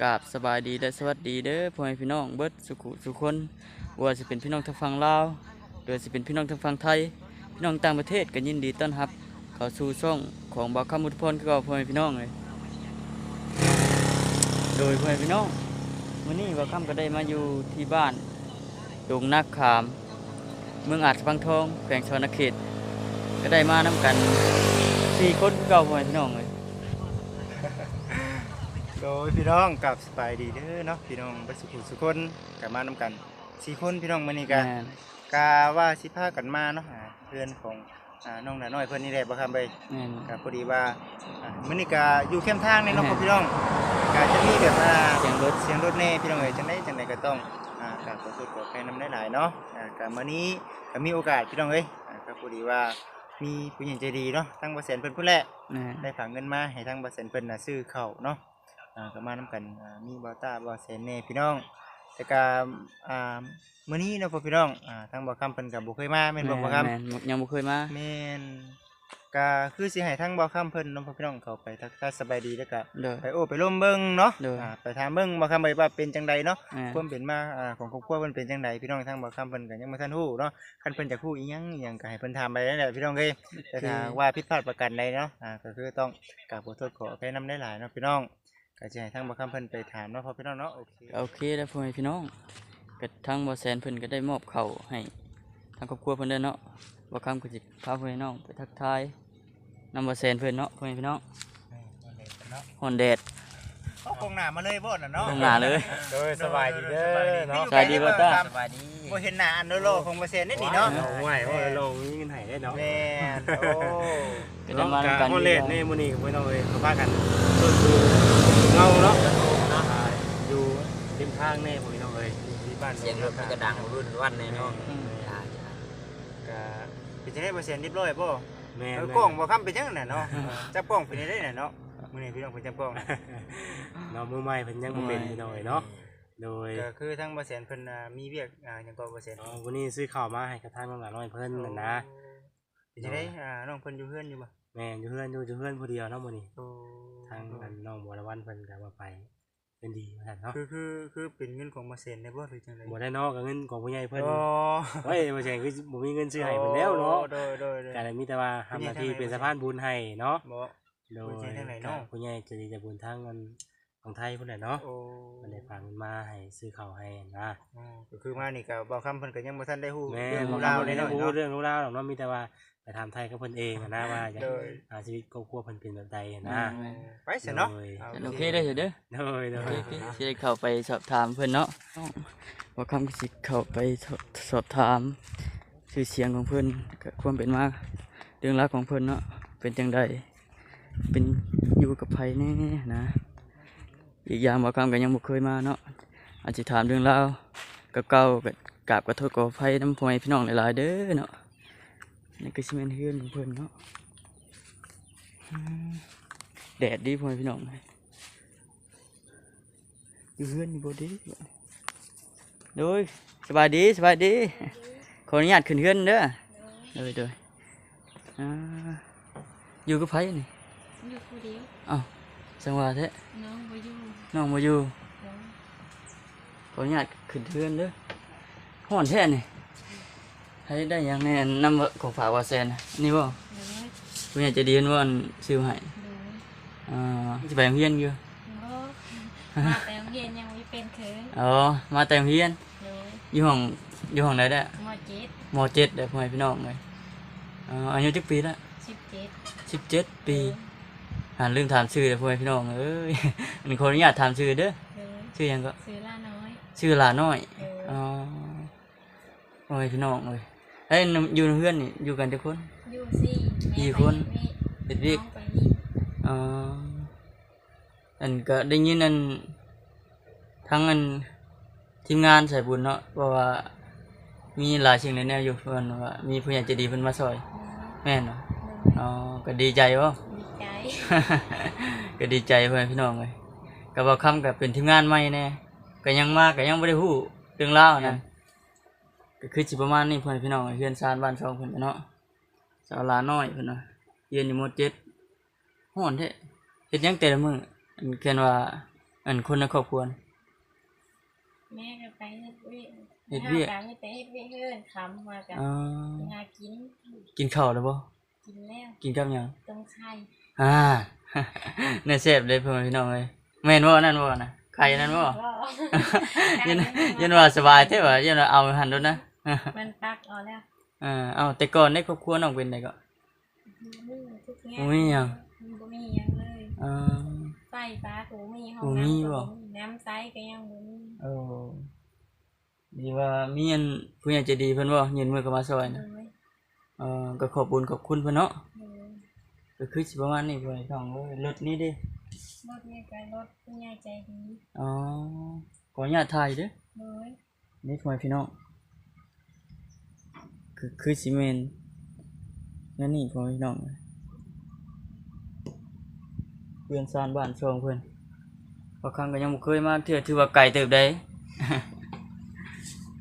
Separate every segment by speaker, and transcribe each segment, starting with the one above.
Speaker 1: กราบสบายดีและสวัสดีเด้อพ่อแม่พี่น้องเบิดสุขุสุขคนว่าสิเป็นพี่น้องทางฝั่งลาวหรือสิเป็นพี่น้องทางฝั่งไทย พี่น้องต่างประเทศก็ยินดีต้อนรับ เข้าสู่ช่องของบ่าวคำมุทพรคือเก่าพ่อแม่พี่น้องเลยโดยพ่อแม่พี่น้องวันนี้บ่าวคำก็ได้มาอยู่ที่บ้านดงนักขาม เมืองอาจบางทองแขวงชนเขตก็ได้มานํกันสี่คนเก่าพ่อแม่พี่น้องเลย
Speaker 2: โดยพี่น้องกับสบายดีเด้อเนาะพี่น้องเบัสุขุสุคนกลับมานำกันสี่คนพี่น้องมื้อนี้กะ
Speaker 1: แม่น
Speaker 2: กาว่าสิพากันมาเนาะหาเพื่อนของอ่าน้องหนาน้อยเพิ่นนี่แหละบ่ครับเบย
Speaker 1: แม่น
Speaker 2: ก็พอดีว่าอ่ามื้อนี้ก็อยู่เข้มทางนี่เนาะพี่น้องก็จะมีแบบว่า
Speaker 1: เสียงรถ
Speaker 2: เสียงรถแน่พี่น้องเอ้ยจังได๋จังได๋ก็ต้องอ่ากราบขอโทษขออภัยนำหลายๆเนาะอ่าก็มื้อนี้ก็มีโอกาสพี่น้องเอ้ยอ่าก็พอดีว่ามีผู้หญิงใจดีเนาะทั้งบ่แสนเพิ่นพุ่นแหละ
Speaker 1: แม่น
Speaker 2: ได้ฝากเงินมาให้ทางบาเซนเพิ่นน่ะซื้อข้าวเนาะ อ่าก็มานํกันอ่ามีบอต้าบอเซนเน่พี่น้องแต่ก็อ่ามื้อนี้เนาะพ่อพี่น้องอ่าทางบ่คำเพิ่นก็บ่เคยมาแม่นบ่บ่ครับ
Speaker 1: แม่นยังบ่เคยมา
Speaker 2: แม่นก็คือสิให้ทางบ่คำเพิ่นเนาะพ่อพี่น้องเข้าไปทักทายสบายดีแล้วก็
Speaker 1: เด้อ
Speaker 2: ไปโอ้ไปร่มเบิ่งเนาะ
Speaker 1: เด้ออ่
Speaker 2: อ่าไปถามเบิ่งบ่คำไปว่าเป็นจังใดเนาะ
Speaker 1: แม่น
Speaker 2: ความเป็นมาอ่าของครอบครัวเพิ่นเป็นจังใดพี่น้องทางบ่คำเพิ่นก็ยังบ่ทันฮู้เนาะคันเพิ่นจะฮู้อีหยังอีหยังก็ให้เพิ่นถามไปนั่นแหละพี่น้องเอ้ยแต่ถ้าว่าผิดพลาดประการใดเนาะอ่าก็คือต้องกราบขอโทษขออภัยนำได้หลายๆเนาะพี่น้อง ก็จะให้ทางบ่คำเพิ่นไปถามเนาะพอพี่น้องเนาะโอเค
Speaker 1: โอเคแล้วพ่อแม่พี่น้องก็ทางบ่แซนเพิ่นก็ได้มอบข้าวให้ทางครอบครัวเพิ่นเด้อเนาะบ่คำก็สิพาพ่อแม่พี่น้องไปทักทายนำบ่แซนเพิ่นเนาะพ่อแม่พี่น้องฮอนแดด
Speaker 2: เอากงหน้ามาเลยบ่น่ะเนาะ
Speaker 1: กงหน้าเลย
Speaker 2: โดยสบายดีเด้อเนาะ
Speaker 1: สบายดีบ่ต้า
Speaker 2: สบายดีบ่เห็นหน้าอันโดโลของบ่เซนนี่นี่เนาะ
Speaker 3: เอาไว้ว่าลงนี่เงินไห้ได้เนาะ
Speaker 2: แม่นโอ้
Speaker 1: ก็ได้มานำกัน
Speaker 3: โมเลดนี่มื้อนี้ไม่ต้องเลยเขาพากันส่วนคือ เงาเนาะอ่าอยู่ริมทางแน่พี่น้องเอ้ยอยู่ที่บ้าน
Speaker 4: เสียงรถมันก็ดังรุ่นวันเลยเนาะ
Speaker 1: อืม
Speaker 4: จ้าจ้า
Speaker 2: ก็เป็นจังได๋บ่เซนเรียบร้อยบ่
Speaker 3: แม่
Speaker 2: เออกล้องบ่คำเป็นจังน่ะเนาะจับกล้องเป็นได้น่ะเนาะมื้อนี้พี่น้องเพิ่นจับกล้อง
Speaker 3: เนาะมือใหม่เพิ่นยังบ่เป็นพี่น้องเอ้ยเนาะโดย
Speaker 2: ก็คือทางบ่เซนเพิ่นอ่ามีเวียกอ่าหยังก็บ่เซน
Speaker 3: เอาวันนี้ซื้อข้าวมาให้กระทั่งน้องหลานน้อยเพิ่นน่ะนะ
Speaker 2: เป็นจังได๋อ่าน้องเพิ่นอยู่เฮือนอยู่บ่
Speaker 3: แม่อยู่เพื่อนอยู่อยู่เพื่อนผู้เดียวเนาะมื้อนี้
Speaker 2: โอ้
Speaker 3: ทางอันน้องบัวละวันเพิ่นก็ว่าไปเป็นดีว่าซั่นเนาะ
Speaker 2: คือคือคือเป็นเงินของมาเซ็นได้บ่หรือจังได๋
Speaker 3: บ่ได้เนาะก็เงินของผู้ใหญ่เพิ่น
Speaker 2: โอ้
Speaker 3: เฮ้ยบ่ใช่คือบ่มีเงินซื้อให้เพิ่นแล้วเนาะ
Speaker 2: โดยโดยโดย
Speaker 3: ก็เลยมีแต่ว่าทำหน้าที่เป็นสะพานบุญให้เนาะ
Speaker 2: บ่
Speaker 3: โดย
Speaker 2: ผู้ใหญ่ทางไหนเนาะ
Speaker 3: ผู้ใหญ่ใจะดีใจะบุญทางเงินของไทยพุ่นแหละเนาะ
Speaker 2: โอ้
Speaker 3: มัน ได้ฝากเงินมาให้ซื้อข้าวให้นะ
Speaker 2: อ๋อก็คือมานี่ก็บ่คำเพิ่นก็ยังบ่ทันได้ฮู้
Speaker 3: แม่
Speaker 2: เรื่อง
Speaker 3: บ่
Speaker 2: ราว
Speaker 3: ได้
Speaker 2: เลย
Speaker 3: รู้
Speaker 2: เนาะ
Speaker 3: เรื่องรู้ราวหรอกเนาะมีแต่ว่าไปถามไทยกับเพิ่นเองอะนะว่าอยาก
Speaker 2: โดย
Speaker 3: หาชีวิตครอบครัวเพิ่นเป็นแบบใดอะนะ
Speaker 2: ไปซะเนาะ
Speaker 3: โดย
Speaker 1: โอเคได้อเด้อ
Speaker 3: โดยโด
Speaker 1: โอย เคสิได้เข้าไปสอบถามเพิ่นเนาะบ่คำก็สิเข้าไปสอบสอบถามชื่อเสียงของเพิ่นก็ความเป็นมาเรื่องราวของเพิ่นเนาะเป็นจังไดเป็นอยู่กับไผแน่นะ อีกอย่างบ่คำก็ยังบ่เคยมาเนาะอาจสิถามเรื่องราวเก่าๆก็กราบขอโทษขออภัยนำพ่อแม่พี่น้องหลายๆเด้อเนาะนี่ก็สิแม่นเฮือนของเพิ่นเนาะอืมแดดดีพ่อแม่พี่น้องอยู่เพื่อนอยู่บดีโดยสบายดีสบายดีขออนุญาตขึ้นเพื่อนเด้อโดยโดยอ่าอยู่กับไผนี่
Speaker 5: อยู่คนเดียว
Speaker 1: อ้าว สังวาแท้
Speaker 5: น้องบ่อยู่
Speaker 1: น้องมาอยู่
Speaker 5: น้อง
Speaker 1: ขออนุญาตขึ้นเพื่อนเด้อห่อนแท้นี่ให้ได้หยังแน่นำของฝากว่าแซนน่ะนี่บ่
Speaker 5: เลย
Speaker 1: ผู้ใหญ่ใจะดีนว่าอันซื้อให้
Speaker 5: เลย
Speaker 1: อ่าสิไปโรงเรียนอยู่
Speaker 5: บ่มาแต่โรงเรียนยังไม่เป็นเขิน
Speaker 1: อ๋อมาแต่โรงเรียน
Speaker 5: เลย
Speaker 1: อยู่ห้องอยู่ห้องไหนได้อ
Speaker 5: มเจ็ด
Speaker 1: มเจ็ดเด้อพ่อแม่พี่น้องเลยอ่าอายุจักปีละ
Speaker 5: สิบเจ็ด
Speaker 1: สิบเจ็ดปี อ่านลืมถามชื่อเลยพ่อแม่พี่น้องเอ้ยมันขออนุญาตถามชื่อเด้อ
Speaker 5: เลย
Speaker 1: ชื่อหยังก็
Speaker 5: ซื้อล่าน้อย
Speaker 1: ชื่อหลาน้อย
Speaker 5: เลย
Speaker 1: อ๋อพ่อแม่พี่น้องเลยเฮ้ยนำอยู่เพื่อนนี่อยู่กันทุกคน
Speaker 5: อยู่สี่แม่
Speaker 1: กี่
Speaker 5: ไป
Speaker 1: คน
Speaker 5: นี่
Speaker 1: เด็ดวิก
Speaker 5: น้องไปนี่
Speaker 1: อ๋ออันก็ได้ยินอันทั้งอันทีมงานใส่บุญเนาะเพราะว่ามีหลายสิ่งในแนวอยู่เพื่อนว่ามีผู้ใหญ่ใจดีเพิ่นมาซอย แม่นเนาะ
Speaker 5: เลย
Speaker 1: อ๋อก็ดีใจวะ
Speaker 5: ดีใจ
Speaker 1: ก็ดีใจเพื่อนพี่น้องเลยก็บอกคำกับเป็นทีมงานใหม่แน่ก็ยังมาก็ยังไม่ได้ฮู้เรื่องเล่าวนะก็คือสิประมาณนี้เพื่อนพี่น้องเฮือนซานบ้านช่องเพิ่นน่ะเนาะสาวลาน้อยเพิ่นน่ะเรียนอยู่มเจ็ดฮ้อนแท้เฮ็ดหยังแต่ละมื้ออันเขียนว่าอันคนในครอบครัวน่ะ
Speaker 5: แม่ก็ไปเฮ็ดเวียก
Speaker 1: เฮ็ดเวียก
Speaker 5: หาการไม่ไปเฮ็ดเวียกเฮือนคำมากัน
Speaker 1: อ่า
Speaker 5: หากิน
Speaker 1: กินข้าวแล้วบ่
Speaker 5: กินแล้ว
Speaker 1: กินกับหยัง
Speaker 5: ตรงไข่
Speaker 1: อ่า เนี่ยเสพเลยพ่อแม่พี่น้องเลยแม่นว่านั่นว่านะใครนั่นว่ายันยันว่าสบายเท่ว่ายันว่าเอาหันโดนนะ
Speaker 5: มันปักเอาแล้ว
Speaker 1: อ่าเอาแต่ก่อนในครอบครัวน้องเป็นไดก็
Speaker 5: มีทุกแง่
Speaker 1: บ่มีหยัง
Speaker 5: บ่มีหยังเลย
Speaker 1: อ่า
Speaker 5: ไฟฟ้าก็บ่มีห้อง
Speaker 1: บ่มี
Speaker 5: น้ำก็
Speaker 1: บ่
Speaker 5: บ่มีน้ำใสก็ยังบ่มี
Speaker 1: โอ้ดีว่ามีอันผู้ใหญ่ใจดีเพิ่นบ่ยืนมือเข้ามาซอย
Speaker 5: เล
Speaker 1: นะ
Speaker 5: ย
Speaker 1: เออ ก็ขอบคุญขอบคุณเพิ่นเนาะ
Speaker 5: เลย
Speaker 1: ก็คือสิประมาณนี้พ่อแม่พี่น้องเอ้ยรถนี้เด้
Speaker 5: รถนี่ก็รถผู้ใหญ่ใจดี
Speaker 1: อ๋อขออนุญาตถ่ายเด้อ
Speaker 5: เลย
Speaker 1: นี่พ่อแม่พี่น้องคือคือซีเมนต์นั่นนี่พ่อแม่พี่น้องเพื่อนซานบ้านช่องเพิ่นบางครั้งก็ยังบ่เคยมาเทื่อถือว่าไกลเติบได้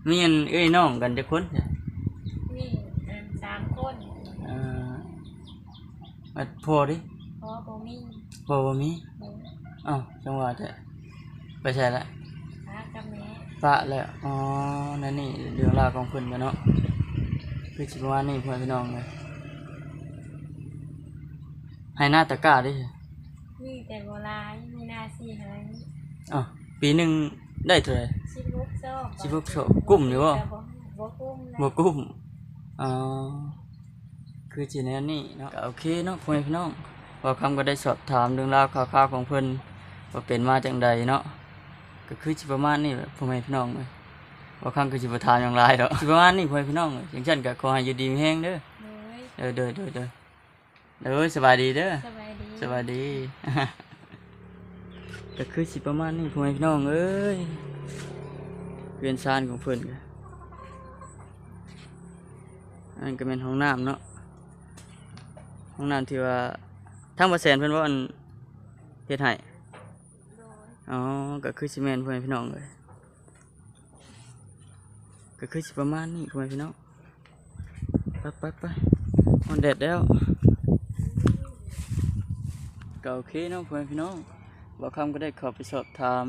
Speaker 1: มีอันเอ้ยน้องกันจักคนจ้ะ
Speaker 5: มีอันสามคน
Speaker 1: อ่า อัดพ่อดิ
Speaker 5: เพราะบ่มี
Speaker 1: พ่อบ่มี
Speaker 5: เลย
Speaker 1: อ้าวจังหวะจะไปใช่ละ
Speaker 5: ป้ากับแม่
Speaker 1: ปะแล้วอ๋อนั่นนี่เรื่องราวของเพิ่นกันเนาะคือสิประมาณนี้พ่อแม่พี่น้องเลยให้หน้าตะกร้าดิ
Speaker 5: มีแต่โบราณมีหนาสีหาง
Speaker 1: อ๋อปีหนึ่งได้เท่าไหร่
Speaker 5: สิบลูกโซ่
Speaker 1: สิบลูกโซ่กุ้มอยู่บ่
Speaker 5: แต่บ่กุ้มนะ
Speaker 1: บ่กุ้มอ๋อ คือจีแนวนี้เนาะก็โอเคเนาะพ่อแม่พี่น้องว่าคำก็ได้สอบถามเรื่องราวข่าวๆของเพิ่นว่าเป็นมาจังใดเนาะก็คือสิประมาณนี้แหละพ่อแม่พี่น้องเลยว่าคำก็สิบ่ถามอย่างไรดอกสิประมาณนี้พ่อแม่พี่น้องเอ้ยอย่างเช่นก็ขอให้อยู่ดีมีแฮงเด้อ
Speaker 5: เลย
Speaker 1: เด้อเด้อเด้อเด้อเด้อสบายดีเด้อ
Speaker 5: สบายดี
Speaker 1: สวัสดีก็คือสิประมาณนี้พ่อแม่พี่น้องเอ้ยเวียนซานของเพิ่นก็อันก็เป็นห้องน้ำเนาะ ห้องน้ำที่ว่าทั้งประแสนเพิ่นว่าอันเฮ็ดให้
Speaker 5: โดย
Speaker 1: อ๋อก็คือสิแม่นพ่อแม่พี่น้องเลยก็คือสิประมาณนี้พ่อแม่พี่น้องไปไปไปมันแดดแล้วก็โอเคเนาะพ่อแม่พี่น้องบ่คำก็ได้เข้าไปสอบถาม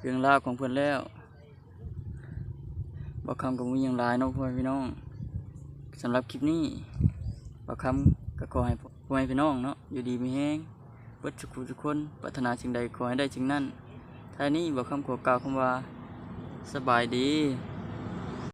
Speaker 1: เรื่องราวของเพิ่นแล้วบ่คำก็มีอย่างหลายเนาะพ่อแม่พี่น้องสำหรับคลิปนี้บ่คำ ก็ขอให้พ่อให้พี่น้องเนาะอยู่ดีมีแฮงเบิดสุขุทุกคนปรารถนาสิ่งใดขอให้ได้สิ่งนั้นท่านี้บอกคำขอกล่าวคำว่าสบายดี